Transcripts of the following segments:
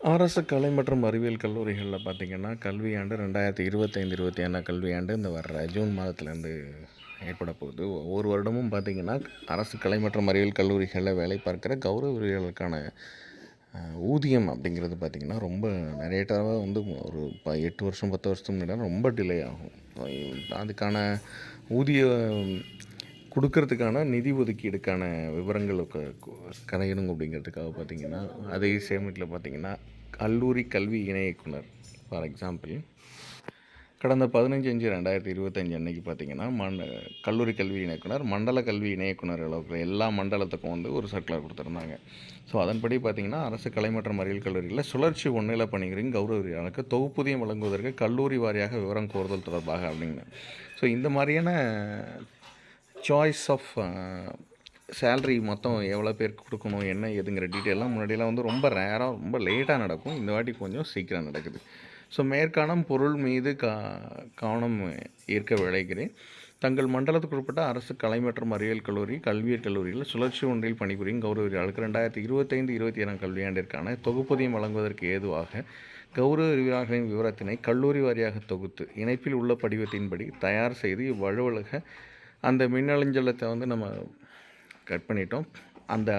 அரசு கலை மற்றும் அறிவியல் கல்லூரிகளில் பார்த்திங்கன்னா கல்வியாண்டு ரெண்டாயிரத்தி இருபத்தைந்து இருபத்தி ஆறாம் கல்வியாண்டு இந்த வர்ற ஜூன் மாதத்துலேருந்து ஏற்பட போகுது. ஒவ்வொரு வருடமும் பார்த்திங்கன்னா அரசு கலை மற்றும் அறிவியல் கல்லூரிகளில் வேலை பார்க்குற கௌரவ ஊழியர்களுக்கான ஊதியம் அப்படிங்கிறது பார்த்திங்கன்னா ரொம்ப நிறைய தடவை வந்து ஒரு ப எட்டு வருஷம் பத்து வருஷத்துக்கு முன்னாடி ரொம்ப டிலே ஆகும். அதுக்கான ஊதிய கொடுக்கறதுக்கான நிதி ஒதுக்கீடுக்கான விவரங்கள் கரையணும் அப்படிங்கிறதுக்காக பார்த்தீங்கன்னா அதே சேமிட்டில் பார்த்தீங்கன்னா கல்லூரி கல்வி இணை இயக்குனர் ஃபார் எக்ஸாம்பிள் கடந்த பதினஞ்சு அஞ்சு ரெண்டாயிரத்தி இருபத்தஞ்சு அன்னைக்கு பார்த்தீங்கன்னா மண் கல்லூரி கல்வி இயக்குனர் மண்டல கல்வி இணையக்குனர் அளவுக்கு எல்லா மண்டலத்துக்கும் வந்து ஒரு சர்க்குலர் கொடுத்துருந்தாங்க. ஸோ அதன்படி பார்த்தீங்கன்னா அரசு கலை மற்றும் அறிவியல் கல்லூரியில் சுழற்சி ஒன்றில் பணிகளின் கௌரவ உரியாளருக்கு வழங்குவதற்கு கல்லூரி வாரியாக விவரம் கோருதல் தொடர்பாக அப்படின்னு. ஸோ இந்த மாதிரியான சாய்ஸ் ஆஃப் சேல்ரி மொத்தம் எவ்வளோ பேருக்கு கொடுக்கணும் என்ன ஏதுங்கிற டீட்டெயிலாம் முன்னாடியெல்லாம் வந்து ரொம்ப ரேராக ரொம்ப லேட்டாக நடக்கும். இந்த வாட்டி கொஞ்சம் சீக்கிரம் நடக்குது. ஸோ மேற்காணும் பொருள் மீது கா கவனம் ஈர்க்க விளைகிறேன் தங்கள் மண்டலத்துக்கு உட்பட்ட அரசு கலை மற்றும் அறிவியல் கல்லூரி கல்வியல் கல்லூரியில் சுழற்சி ஒன்றில் பணிபுரியும் கௌரவர்களுக்கு ரெண்டாயிரத்தி இருபத்தைந்து இருபத்தி ஏழாம் கல்வியாண்டிற்கான தொகுப்பூதியம் வழங்குவதற்கு ஏதுவாக கௌரவ விரிவாளர்களின் விவரத்தினை கல்லூரி வாரியாக தொகுத்து இணைப்பில் உள்ள படிவத்தின்படி தயார் செய்து இவ்வலுவலக அந்த மின்னஞ்சலத்தை வந்து நம்ம கட் பண்ணிட்டோம். அந்த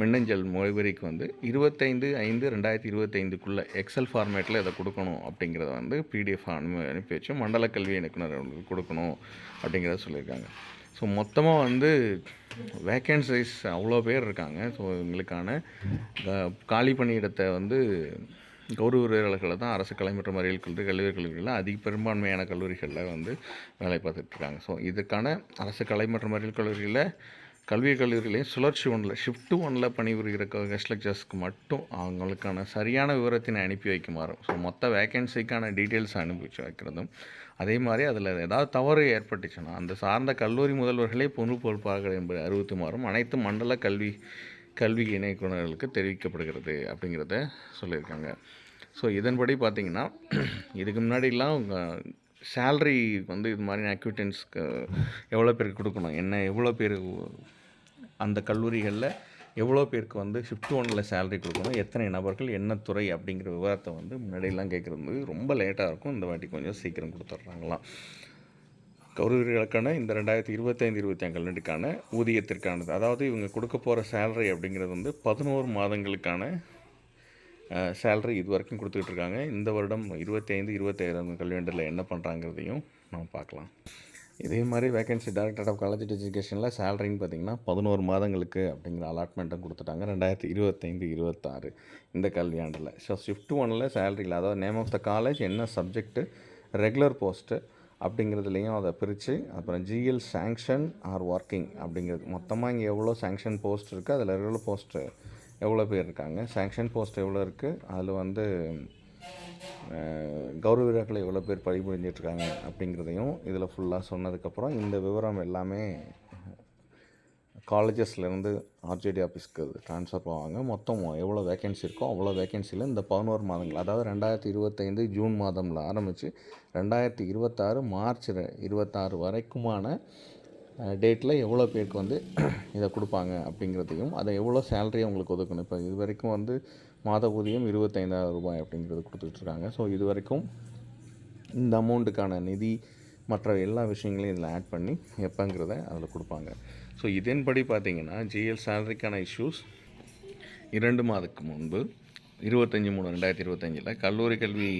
மின்னஞ்சல் முகவரிக்கு வந்து இருபத்தைந்து ஐந்து ரெண்டாயிரத்தி இருபத்தைந்துக்குள்ளே எக்ஸல் ஃபார்மேட்டில் இதை கொடுக்கணும் அப்படிங்கிறத வந்து பிடிஎஃப் அனுப்பி அனுப்பி வச்சு மண்டல கல்வி இயக்குனர் அவர்களுக்கு கொடுக்கணும் அப்படிங்கிறத சொல்லியிருக்காங்க. ஸோ மொத்தமாக வந்து வேக்கன்சிஸ் அவ்வளோ பேர் இருக்காங்க. ஸோ எங்களுக்கான காலி பணியிடத்தை வந்து கௌரவ உரையாளர்களில் தான் அரசு கலை மற்றும் அறிவியல் கல்லூரி கல்லூரி கல்லூரிகளில் அதிக பெரும்பான்மையான கல்லூரிகளில் வந்து வேலை பார்த்துட்ருக்காங்க ஸோ இதுக்கான அரசு கலை மற்றும் அறிவியல் கல்லூரியில் கல்வி கல்லூரிகளையும் சுழற்சி ஒன்றில் ஷிஃப்ட் ஒன்றில் பணிபுரிகிற கெஸ்ட் லெக்சர்ஸ்க்கு மட்டும் அவங்களுக்கான சரியான விவரத்தினை அனுப்பி வைக்குமாறும் ஸோ மொத்த வேக்கன்சிக்கான டீட்டெயில்ஸ் அனுப்பி வைக்கிறதும் அதே மாதிரி அதில் ஏதாவது தவறு ஏற்பட்டுச்சுன்னா அந்த சார்ந்த கல்லூரி முதல்வர்களே பொது பொறுப்பார்கள் என்பதை அறிவித்துமாறும் அனைத்து மண்டல கல்வி கல்வி இணைக்குனர்களுக்கு தெரிவிக்கப்படுகிறது அப்படிங்கிறத சொல்லியிருக்காங்க. ஸோ இதன்படி பார்த்தீங்கன்னா இதுக்கு முன்னாடிலாம் சேல்ரி வந்து இது மாதிரி அக்யூட்டன்ஸ்க்கு எவ்வளோ பேருக்கு கொடுக்கணும்? என்ன எவ்வளோ பேர் அந்த கல்லூரிகளில் எவ்வளோ பேருக்கு வந்து ஷிஃப்ட் ஒன்னில் சேலரி கொடுக்கணும்? எத்தனை நபர்கள்? என்ன துறை? அப்படிங்கிற விவரத்தை வந்து முன்னாடியெல்லாம் கேட்குறது ரொம்ப லேட்டாக இருக்கும். இந்த வாட்டி கொஞ்சம் சீக்கிரம் கொடுத்துட்றாங்களாம். கௌரவர்களுக்கான இந்த ரெண்டாயிரத்தி இருபத்தைந்து இருபத்தி கல்விக்கான ஊதியத்திற்கானது. அதாவது இவங்க கொடுக்க போகிற சேலரி அப்படிங்கிறது வந்து பதினோரு மாதங்களுக்கான சேலரி இது வரைக்கும் கொடுத்துக்கிட்டு இருக்காங்க இந்த வருடம் இருபத்தைந்து இருபத்தாயிரம் கல்வியாண்டில் என்ன பண்ணுறாங்கிறதையும் நம்ம பார்க்கலாம். இதே மாதிரி வேகன்சி டைரக்டர் ஆஃப் காலேஜ் எஜுகேஷனில் சேலரின்னு பார்த்தீங்கன்னா பதினோரு மாதங்களுக்கு அப்படிங்கிற அலாட்மெண்ட்டும் கொடுத்துட்டாங்க. ரெண்டாயிரத்தி இருபத்தைந்து இருபத்தாறு இந்த கல்வியாண்டில். ஸோ ஷிஃப்ட் ஒனில் சேலரியில் அதாவது நேம் ஆஃப் த காலேஜ் என்ன சப்ஜெக்ட்டு ரெகுலர் போஸ்ட்டு அப்படிங்கிறதுலையும் அதை பிரித்து அப்புறம் ஜிஎல் சேங்ஷன் ஆர் ஒர்க்கிங் அப்படிங்கிறது. மொத்தமாக இங்கே எவ்வளோ சேங்ஷன் போஸ்ட் இருக்குது அதில் ரெகுலர் போஸ்ட்டு எவ்வளோ பேர் இருக்காங்க? சேங்ஷன் போஸ்ட் எவ்வளோ இருக்குது அதில் வந்து அஹ், கௌரவ வீரர்கள் எவ்வளோ பேர் பணிபுரிஞ்சிட்ருக்காங்க அப்படிங்கிறதையும் இதில் ஃபுல்லாக சொன்னதுக்கப்புறம் இந்த விவரம் எல்லாமே காலேஜஸ்லேருந்து ஆர்ஜேடி ஆஃபீஸ்க்கு ட்ரான்ஸ்ஃபர் போவாங்க மொத்தம் எவ்வளோ வேகன்சி இருக்கோ அவ்வளோ வேகன்சியில் இந்த பதினோரு மாதங்கள் அதாவது ரெண்டாயிரத்தி இருபத்தைந்து ஜூன் மாதமில் ஆரம்பித்து ரெண்டாயிரத்தி இருபத்தாறு மார்ச் இருபத்தாறு வரைக்குமான டேட்டில் எவ்வளோ பேருக்கு வந்து இதை கொடுப்பாங்க அப்படிங்கிறதையும் அதை எவ்வளோ சேலரி அவங்களுக்கு ஒதுக்கணும்? இப்போ இது வரைக்கும் வந்து மாத ஊதியம் இருபத்தைந்தாயிரம் ரூபாய் அப்படிங்கிறது கொடுத்துட்ருக்காங்க ஸோ இது வரைக்கும் இந்த அமௌண்ட்டுக்கான நிதி மற்ற எல்லா விஷயங்களையும் இதில் ஆட் பண்ணி எப்போங்கிறத அதில் கொடுப்பாங்க. ஸோ இதன்படி பார்த்தீங்கன்னா ஜிஎல் சேலரிக்கான இஷ்யூஸ் இரண்டு மாதத்துக்கு முன்பு இருபத்தஞ்சி மூணு ரெண்டாயிரத்தி இருபத்தஞ்சில் கல்லூரி கல்வி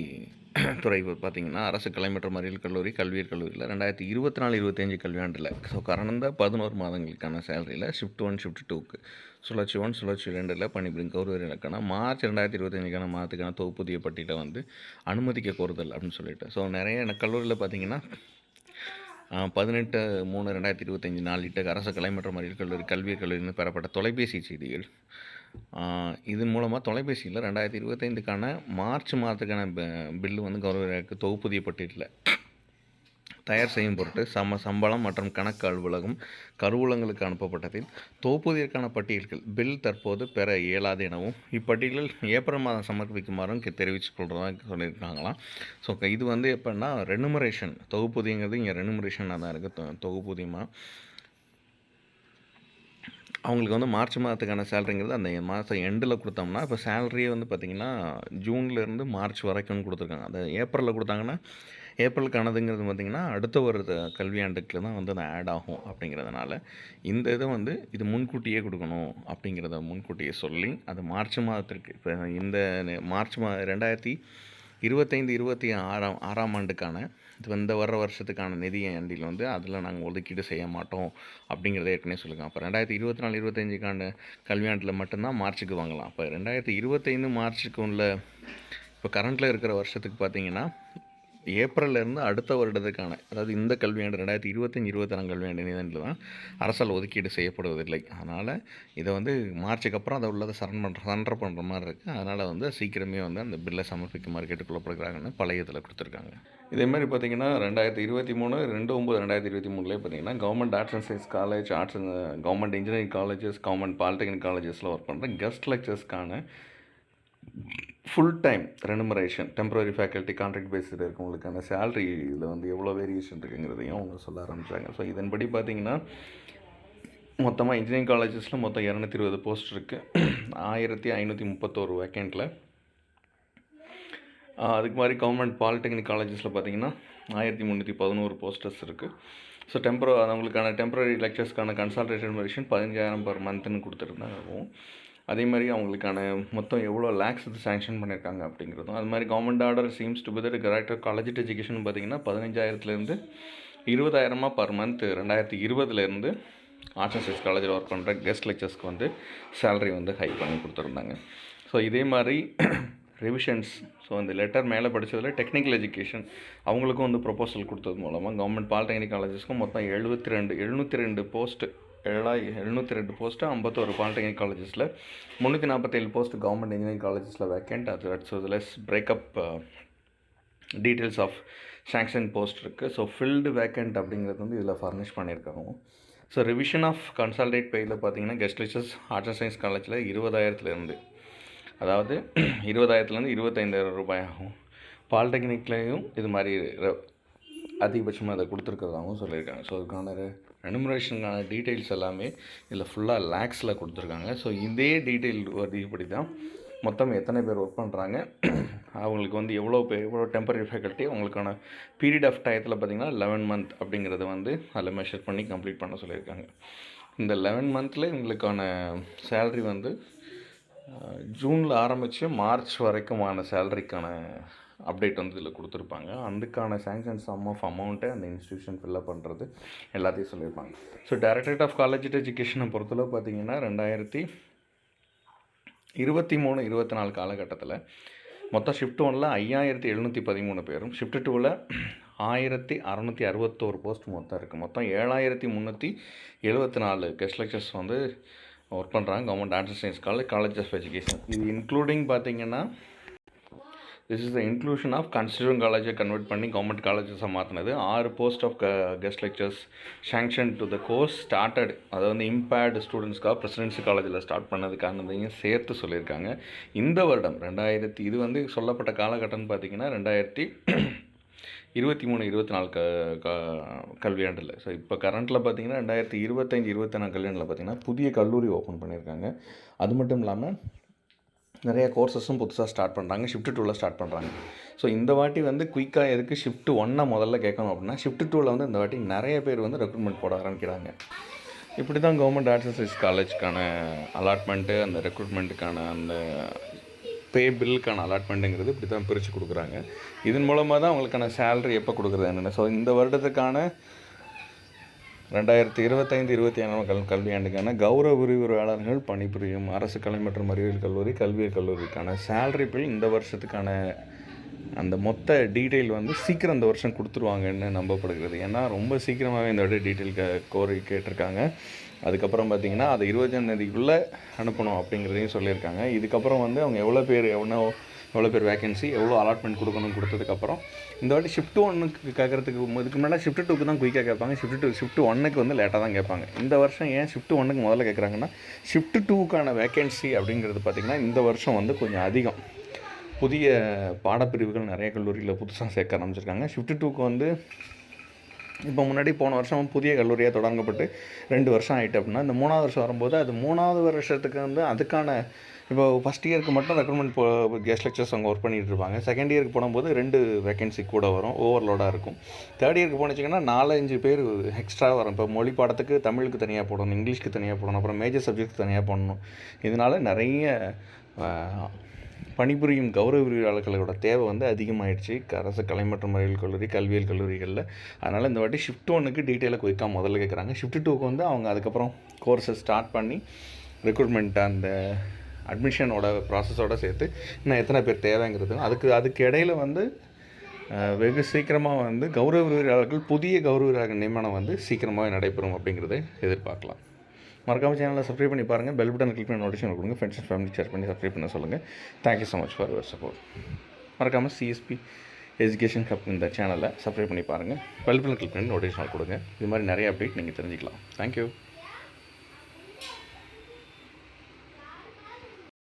துறை பார்த்திங்கன்னா அரசு கலை மற்றும் அறிவியல் கல்லூரி கல்வியல் கல்லூரியில் ரெண்டாயிரத்தி இருபத்தி நாலு இருபத்தஞ்சு கல்வியாண்டில் ஸோ கடந்த பதினோரு மாதங்களுக்கான சேலரியில் ஷிஃப்ட் ஒன் ஷிஃப்ட் டூக்கு சுழற்சி ஒன் சுழற்சி ரெண்டில் பணிபுரியும் கௌரவர்களுக்கான மார்ச் ரெண்டாயிரத்தி இருபத்தஞ்சுக்கான மாதத்துக்கான தொகுப்புதிய பட்டியலை வந்து அனுமதிக்க கோருதல் அப்படின்னு சொல்லிட்டு. ஸோ நிறைய கல்லூரியில் பார்த்தீங்கன்னா பதினெட்டு மூணு ரெண்டாயிரத்தி இருபத்தஞ்சி நாளிட்ட அரசு கலை மற்றும் அறிவியல் கல்லூரி கல்வியல் கல்லூரியில் பெறப்பட்ட தொலைபேசி செய்திகள் இதன் மூலமாக தொலைபேசியில் ரெண்டாயிரத்தி இருபத்தைந்துக்கான மார்ச் மாதத்துக்கான ப- பில்லு வந்து கௌரவருக்கு தொகுப்புதிய பட்டியலில் தயார் செய்யும் பொருட்டு சம சம்பளம் மற்றும் கணக்கு அலுவலகம் கருவூலங்களுக்கு அனுப்பப்பட்டதில் தொகுப்புதிற்கான பட்டியல்கள் பில் தற்போது பெற இயலாது எனவும் இப்பட்டியலில் ஏப்ரல் மாதம் சமர்ப்பிக்குமாறும் தெரிவித்து தெரிவித்துக் சொல்லியிருக்காங்களாம். ஸோ இது வந்து எப்படின்னா ரெனுமரேஷன் தொகுப்புதியங்கிறது இங்கே ரெனுமரேஷனாக தான் இருக்குது தொகுப்புதியமாக அவங்களுக்கு வந்து மார்ச் மாதத்துக்கான சேலரிங்கிறது அந்த மாதம் எண்டில் கொடுத்தோம்னா இப்போ சேலரியே வந்து பார்த்திங்கன்னா ஜூன்லேருந்து மார்ச் வரைக்கும்னு கொடுத்துருக்காங்க. அந்த ஏப்ரலில் கொடுத்தாங்கன்னா ஏப்ரலுக்கானதுங்கிறது பார்த்திங்கன்னா அடுத்த ஒரு கல்வியாண்டுக்கு தான் வந்து அது ஆட் ஆகும் அப்படிங்கிறதுனால இந்த இதை வந்து இது முன்கூட்டியே கொடுக்கணும் அப்படிங்கிறத முன்கூட்டியே சொல்லி அது மார்ச் மாதத்திற்கு இப்போ இந்த மார்ச் மா ரெண்டாயிரத்தி இருபத்தைந்து இருபத்தி ஆறாம் ஆறாம் ஆண்டுக்கான இது இந்த வர்ற வருஷத்துக்கான நிதி ஆண்டில் வந்து அதில் நாங்கள் ஒதுக்கீடு செய்ய மாட்டோம் அப்படிங்கிறத ஏற்கனவே சொல்லுங்கள் அப்போ ரெண்டாயிரத்தி இருபத்தி நாலு இருபத்தஞ்சுக்கான கல்வியாண்டில் மட்டும்தான் மார்ச்சுக்கு வாங்கலாம். அப்போ ரெண்டாயிரத்தி இருபத்தைந்து மார்ச்சுக்கு உள்ள இப்போ கரண்ட்டில் இருக்கிற வருஷத்துக்கு பார்த்தீங்கன்னா ஏப்ரல்ல இருந்து அடுத்த வருடத்துக்கான அதாவது இந்த கல்வியாண்டு ரெண்டாயிரத்தி இருபத்தஞ்சி இருபத்தாறாம் கல்வியாண்டு நிதியில் தான் அரசால் ஒதுக்கீடு செய்யப்படுவதில்லை. அதனால் இதை வந்து மார்ச்சுக்கு அப்புறம் அதை உள்ளதை சரண் பண்ணுற சரண்டர் பண்ணுற மாதிரி இருக்குது. அதனால் வந்து சீக்கிரமே வந்து அந்த பில்லை சமர்ப்பிக்குமாறு கேட்டுக்கொள்ளப்படுகிறாங்கன்னு பழைய இதில் கொடுத்துருக்காங்க. இதே மாதிரி பார்த்தீங்கன்னா ரெண்டாயிரத்தி இருபத்தி மூணு ரெண்டு ஒம்பது ரெண்டாயிரத்தி இருபத்தி மூணுலேயே பார்த்தீங்கன்னா government arts and science college arts and government engineering colleges government polytechnic காலேஜஸில் ஒர்க் பண்ணுற guest லெக்சர்ஸ்க்கான full time remuneration temporary faculty contract பேஸில் இருக்கவங்களுக்கான சேலரி இதில் வந்து எவ்வளோ வேரியேஷன் இருக்குங்கிறதையும் அவங்க சொல்ல ஆரம்பித்தாங்க ஸோ இதன்படி பார்த்தீங்கன்னா மொத்தமாக இன்ஜினியரிங் காலேஜஸில் மொத்தம் இரநூத்தி இருபது போஸ்ட் இருக்குது ஆயிரத்தி ஐநூற்றி முப்பத்தோரு வேக்கண்ட்டில் அதுக்கு மாதிரி கவர்மெண்ட் பாலிடெக்னிக் காலேஜஸில் பார்த்தீங்கன்னா ஆயிரத்தி முந்நூற்றி பதினோரு போஸ்டர்ஸ் இருக்குது ஸோ டெம்பரோ அவங்களுக்கான டெம்பரரி லெக்சர்ஸ்க்கான கன்சல்டேஷன் வெரிஷன் பதினஞ்சாயிரம் பர் மந்த்னு கொடுத்துருந்தாங்க அதே மாதிரி அவங்களுக்கான மொத்தம் எவ்வளோ லேக்ஸ் இது சேங்ஷன் பண்ணியிருக்காங்க அப்படிங்கிறதும் அது மாதிரி government order seems to be கரெக்டாக காலேஜ் எஜுகேஷன் பார்த்தீங்கன்னா பதினஞ்சாயிரத்துலேருந்து இருபதாயிரமா பர் மந்த் ரெண்டாயிரத்தி இருபதுலேருந்து ஆர்ட்ஸ் அண்ட் காலேஜில் ஒர்க் பண்ணுற கெஸ்ட் லெக்சர்ஸ்க்கு வந்து சேலரி வந்து ஹை பண்ணி கொடுத்துருந்தாங்க. ஸோ இதே மாதிரி ரிவிஷன்ஸ் ஸோ அந்த லெட்டர் மேலே படித்ததில் டெக்னிக்கல் எஜுகேஷன் அவங்களுக்கும் வந்து ப்ரொபோசல் கொடுத்தது மூலமாக கவர்மெண்ட் பாலிடெக்னிக் காலேஜஸ்க்கும் மொத்தம் எழுபத்தி ரெண்டு எழுநூற்றி ரெண்டு போஸ்ட்டு ஏழாய் எழுநூற்றி ரெண்டு போஸ்ட்டு ஐம்பத்தோரு பாலிடெக்னிக் காலேஜஸில் முந்நூற்றி நாற்பத்தேழு போஸ்ட் கவர்மெண்ட் இன்ஜினியரிங் காலேஜஸில் வேக்கண்ட் அது so less breakup details of sanction post இருக்குது ஸோ ஃபில்டு வேக்கண்ட் அப்படிங்கிறது வந்து இதில் ஃபர்னிஷ் பண்ணியிருக்காங்க ஸோ ரிவிஷன் ஆஃப் கன்சால்டேட் பேயில் பார்த்தீங்கன்னா guest lecturers arts and science காலேஜில் இருபதாயிரத்துலேருந்து அதாவது இருபதாயிரத்துலேருந்து இருபத்தைந்தாயிரம் ரூபாய் ஆகும். பாலிடெக்னிக்லேயும் இது மாதிரி அதிகபட்சமாக அதை கொடுத்துருக்கிறதாகவும் சொல்லியிருக்காங்க. ஸோ அதுக்கான ரெனுமரேஷனுக்கான டீட்டெயில்ஸ் எல்லாமே இதில் ஃபுல்லாக லேக்ஸில் கொடுத்துருக்காங்க. ஸோ இதே டீட்டெயில் அதிகப்படி தான் மொத்தம் எத்தனை பேர் ஒர்க் பண்ணுறாங்க அவங்களுக்கு வந்து எவ்வளோ பேர் எவ்வளோ டெம்பரரி ஃபேக்கல்ட்டி அவங்களுக்கான பீரியட் ஆஃப் டயத்தில் பார்த்தீங்கன்னா லெவன் மந்த் அப்படிங்கிறத வந்து அதில் மெஷர் பண்ணி கம்ப்ளீட் பண்ண சொல்லியிருக்காங்க. இந்த லெவன் மந்தில் இவங்களுக்கான சேல்ரி வந்து ஜூனில் ஆரம்பித்து மார்ச் வரைக்குமான சேலரிக்கான அப்டேட் வந்து இதில் கொடுத்துருப்பாங்க. அதுக்கான சேங்ஷன் சம் ஆஃப் அமௌண்ட்டை அந்த இன்ஸ்டியூஷன் ஃபில்லப் பண்ணுறது எல்லாத்தையும் சொல்லியிருப்பாங்க. ஸோ டைரக்டரேட் ஆஃப் காலேஜ் எஜுகேஷனை பொறுத்தளவு பார்த்திங்கன்னா ரெண்டாயிரத்தி இருபத்தி மூணு இருபத்தி நாலு காலகட்டத்தில் மொத்தம் ஷிஃப்ட் ஒனில் ஐயாயிரத்தி எழுநூற்றி பதிமூணு பேரும் ஷிஃப்ட் டூவில் ஆயிரத்தி அறநூற்றி அறுபத்தோரு போஸ்ட் மொத்தம் இருக்குது மொத்தம் ஏழாயிரத்தி முந்நூற்றி எழுபத்தி நாலு கெஸ்ட் லெக்சர்ஸ் வந்து ஒர்க் பண்ணுறாங்க government arts science college college of education இது இன்க்ளூடிங் பார்த்திங்கன்னா this is the inclusion of considering காலேஜை கன்வெர்ட் பண்ணி கவர்மெண்ட் காலேஜஸாக மாற்றினது ஆறு post of guest lectures sanction to the course started அதை வந்து இம்பேர்டு ஸ்டூடெண்ட்ஸ்க்காக பிரசிடென்சி காலேஜில் ஸ்டார்ட் பண்ணதுக்கானதையும் சேர்த்து சொல்லியிருக்காங்க. இந்த வருடம் ரெண்டாயிரத்தி இது வந்து சொல்லப்பட்ட காலகட்டம்னு பார்த்தீங்கன்னா ரெண்டாயிரத்தி இருபத்தி மூணு இருபத்தி நாலு க க கல்வியாண்டில். ஸோ இப்போ கரண்ட்டில் பார்த்தீங்கன்னா ரெண்டாயிரத்தி இருபத்தஞ்சி இருபத்தி நாலு கல்வியாண்டில் பார்த்தீங்கன்னா புதிய கல்லூரி ஓப்பன் பண்ணியிருக்காங்க. அது மட்டும் இல்லாமல் நிறைய கோர்சஸும் புதுசாக ஸ்டார்ட் பண்ணுறாங்க ஷிஃப்ட் டூவில் ஸ்டார்ட் பண்ணுறாங்க ஸோ இந்த வாட்டி வந்து குயிக்காக எதுக்கு ஷிஃப்ட் ஒன்னை முதல்ல கேட்கணும் அப்படின்னா ஷிஃப்ட் டூவில் வந்து இந்த வாட்டி நிறைய பேர் வந்து ரெக்ரூட்மெண்ட் போட ஆரம்பிக்கிறாங்க. இப்படி தான் கவர்மெண்ட் ஆர்ட்ஸ் அண்ட் சயின்ஸ் காலேஜ்க்கான அலாட்மெண்ட்டு அந்த ரெக்ரூட்மெண்ட்டுக்கான அந்த பே பில்லுக்கான அலாட்மெண்ட்டுங்கிறது இப்படி தான் பிரித்து கொடுக்குறாங்க. இதன் மூலமாக தான் அவங்களுக்கான சேலரி எப்போ கொடுக்குறது என்னென்ன? ஸோ இந்த வருடத்துக்கான ரெண்டாயிரத்தி இருபத்தைந்து இருபத்தி ஏழாம் கல் கல்வியாண்டுக்கான கௌரவ விரிவுரையாளர்கள் பணிபுரியும் அரசு கலை மற்றும் அறிவியல் கல்லூரி கல்வியல் கல்லூரிக்கான சேலரி பில் இந்த வருஷத்துக்கான அந்த மொத்த டீட்டெயில் வந்து சீக்கிரம் இந்த வருஷம் கொடுத்துருவாங்கன்னு நம்பப்படுகிறது. ஏன்னா ரொம்ப சீக்கிரமாகவே இந்த வாட்டி டீட்டெயில் க கோரி கேட்டிருக்காங்க. அதுக்கப்புறம் பார்த்தீங்கன்னா அதை இருபதாம் தேதிக்குள்ளே அனுப்பணும் அப்படிங்கிறதையும் சொல்லியிருக்காங்க. இதுக்கப்புறம் வந்து அவங்க எவ்வளோ பேர் எவ்வளோ எவ்வளோ பேர் வேகன்சி எவ்வளோ அலாட்மெண்ட் கொடுக்கணும் கொடுத்ததுக்கப்புறம் இந்த வாட்டி ஷிஃப்ட் ஒன்னுக்கு கேட்குறதுக்கு இதுக்கு முன்னாடி ஷிஃப்ட் டூக்கு தான் குயிக்காக கேட்பாங்க. ஷிஃப்ட் டூ ஷிஃப்ட் ஒன்னுக்கு வந்து லேட்டாக தான் கேட்பாங்க. இந்த வருஷம் ஏன் ஷிஃப்ட் ஒன்னுக்கு முதல்ல கேட்குறாங்கன்னா ஷிஃப்ட் டூக்கான வேகன்சி அப்படிங்கிறது பார்த்திங்கன்னா இந்த வருஷம் வந்து கொஞ்சம் அதிகம். புதிய பாடப்பிரிவுகள் நிறைய கல்லூரியில் புதுசாக சேர்க்க ஆரம்பிச்சிருக்காங்க. ஷிஃப்ட் டூக்கு வந்து இப்போ முன்னாடி போன வருஷம் புதிய கல்லூரியாக தொடங்கப்பட்டு ரெண்டு வருஷம் ஆகிட்டு அப்படின்னா இந்த மூணாவது வருஷம் வரும்போது அது மூணாவது வருஷத்துக்கு வந்து அதுக்கான இப்போ ஃபஸ்ட் இயருக்கு மட்டும் ரெக்ரூட்மெண்ட் போ கெஸ்ட் லெக்சர்ஸ் அவங்க ஒர்க் பண்ணிகிட்டு இருப்பாங்க. செகண்ட் இயருக்கு போடும்போது ரெண்டு வேகன்சி கூட வரும் ஓவர்லோடாக இருக்கும். தேர்ட் இயருக்கு போனச்சிங்கன்னா நாலஞ்சு பேர் எக்ஸ்ட்ரா வரும். இப்போ மொழி பாடத்துக்கு தமிழுக்கு தனியாக போடணும் இங்கிலீஷ்க்கு தனியாக போடணும் அப்புறம் மேஜர் சப்ஜெக்ட் தனியாக போடணும். இதனால் நிறைய பணிபுரியும் கௌரவ விரிவாளர்களோட தேவை வந்து அதிகமாகிடுச்சு அரசு கலை மற்றும் அறிவியல் கல்லூரி கல்வியியல் கல்லூரிகளில். அதனால் இந்த வாட்டி ஷிஃப்ட் ஒன்றுக்கு டீட்டெயிலாக குயிக்காக முதல்ல கேட்குறாங்க ஷிஃப்ட் டூக்கு வந்து அவங்க அதுக்கப்புறம் கோர்ஸை ஸ்டார்ட் பண்ணி ரெக்ரூட்மெண்ட் அந்த அட்மிஷனோட ப்ராசஸோட சேர்த்து இன்னும் எத்தனை பேர் தேவைங்கிறது அதுக்கு அதுக்கு இடையில வந்து வெகு சீக்கிரமாக வந்து கௌரவ விரிவாளர்கள் புதிய கௌரவ விரிவாளர்கள் நியமனம் வந்து சீக்கிரமாகவே நடைபெறும் அப்படிங்கிறத எதிர்பார்க்கலாம். மறக்காமல் சேனலை சப்ஸ்கிரைப் பண்ணி பாருங்கள் பெல் பட்டன் கிளிக் பண்ணி நோட்டிஃபிகேஷன் கொடுங்க. ஃப்ரெண்ட்ஸ் அண்ட் ஃபேமிலி ஷேர் பண்ணி சப்ஸ்கிரைப் பண்ண சொல்லுங்கள் thank you so much for your support மறக்காமல் சிஎஸ்பி எஜுகேஷன் கப் இந்த சேனலை சப்ஸ்கிரைப் பண்ணி பாருங்கள் பெல் பட்டன் கிளிக் பண்ணி நோட்டிஃபிகேஷன் கொடுங்க. இது மாதிரி நிறைய அப்டேட் நீங்கள் தெரிஞ்சுக்கலாம். தேங்க்யூ